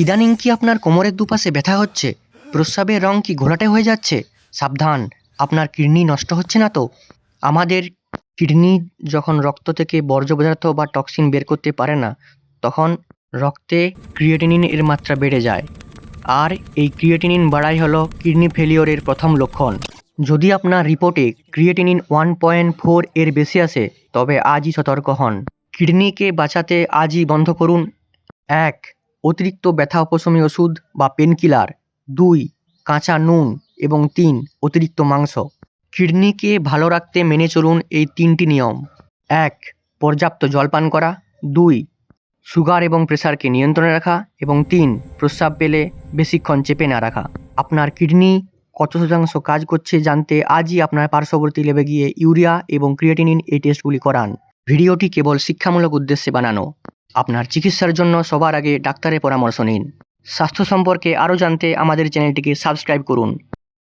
ইদানিং কি আপনার কোমরের দুপাশে ব্যথা হচ্ছে? প্রস্রাবের রং কি ঘোলাটে হয়ে যাচ্ছে? সাবধান, আপনার কিডনি নষ্ট হচ্ছে না তো? আমাদের কিডনি যখন রক্ত থেকে বর্জ্য পদার্থ বা টক্সিন বের করতে পারে না, তখন রক্তে ক্রিয়েটিনিন এর মাত্রা বেড়ে যায়। আর এই ক্রিয়েটিনিন বাড়াই হলো কিডনি ফেলিওরের প্রথম লক্ষণ। যদি আপনার রিপোর্টে ক্রিয়েটিনিন ওয়ান পয়েন্ট ফোর এর বেশি আসে, তবে আজই সতর্ক হন। কিডনিকে বাঁচাতে আজই বন্ধ করুন। এক অতিরিক্ত ব্যথা উপশমী ওষুধ বা পেনকিলার দুই, কাঁচা নুন এবং তিন, অতিরিক্ত মাংস। কিডনিকে ভালো রাখতে মেনে চলুন এই তিনটি নিয়ম। এক, পর্যাপ্ত জল পান করা। দুই, সুগার এবং প্রেশারকে নিয়ন্ত্রণে রাখা। এবং তিন, প্রস্রাব পেলে বেশিক্ষণ চেপে না রাখা। আপনার কিডনি কত শতাংশ কাজ করছে জানতে আজই আপনার পার্শ্ববর্তী লেবে গিয়ে ইউরিয়া এবং ক্রিয়েটিনিন এই টেস্টগুলি করান। ভিডিওটি কেবল শিক্ষামূলক উদ্দেশ্যে বানানো। আপনার চিকিৎসার জন্য সবার আগে ডাক্তারের পরামর্শ নিন। স্বাস্থ্য সম্পর্কে আরও জানতে আমাদের চ্যানেলটিকে সাবস্ক্রাইব করুন।